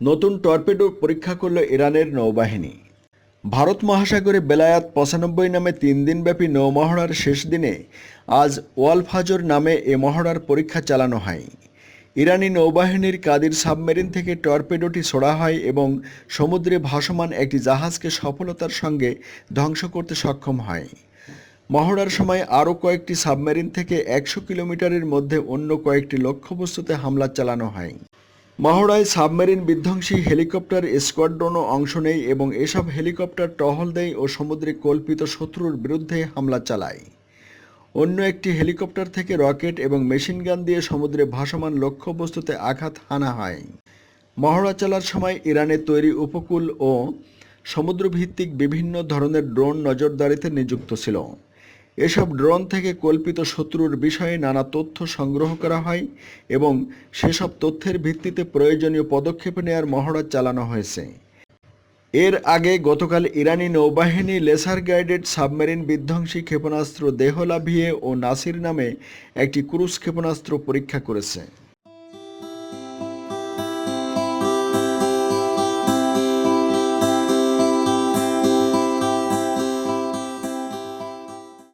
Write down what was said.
নতুন টর্পেডো পরীক্ষা করল ইরানের নৌবাহিনী। ভারত মহাসাগরে বেলায়াত পঁচানব্বই নামে তিন দিনব্যাপী নৌমহড়ার শেষ দিনে আজ ওয়াল ফাজর নামে এ মহড়ার পরীক্ষা চালানো হয়। ইরানি নৌবাহিনীর কাদির সাবমেরিন থেকে টর্পেডোটি ছোড়া হয় এবং সমুদ্রে ভাসমান একটি জাহাজকে সফলতার সঙ্গে ধ্বংস করতে সক্ষম হয়। মহড়ার সময় আরও কয়েকটি সাবমেরিন থেকে একশো কিলোমিটারের মধ্যে অন্য কয়েকটি লক্ষ্যবস্তুতে হামলা চালানো হয়। মহড়ায় সাবমেরিন বিধ্বংসী হেলিকপ্টার স্কোয়াড্রনও অংশ নেয় এবং এসব হেলিকপ্টার টহল দেয় ও সমুদ্রে কল্পিত শত্রুর বিরুদ্ধে হামলা চালায়। অন্য একটি হেলিকপ্টার থেকে রকেট এবং মেশিনগান দিয়ে সমুদ্রে ভাসমান লক্ষ্যবস্তুতে আঘাত হানা হয়। মহড়া চলার সময় ইরানের তৈরি উপকূল ও সমুদ্রভিত্তিক বিভিন্ন ধরনের ড্রোন নজরদারিতে নিযুক্ত ছিল। এসব ড্রোন থেকে কল্পিত শত্রুর বিষয়ে নানা তথ্য সংগ্রহ করা হয় এবং সেসব তথ্যের ভিত্তিতে প্রয়োজনীয় পদক্ষেপ নেওয়ার মহড়া চালানো হয়েছে। এর আগে গতকাল ইরানি নৌবাহিনী লেসার গাইডেড সাবমেরিন বিধ্বংসী ক্ষেপণাস্ত্র দেহলাভিয়ে ও নাসির নামে একটি ক্রুশ ক্ষেপণাস্ত্র পরীক্ষা করেছে।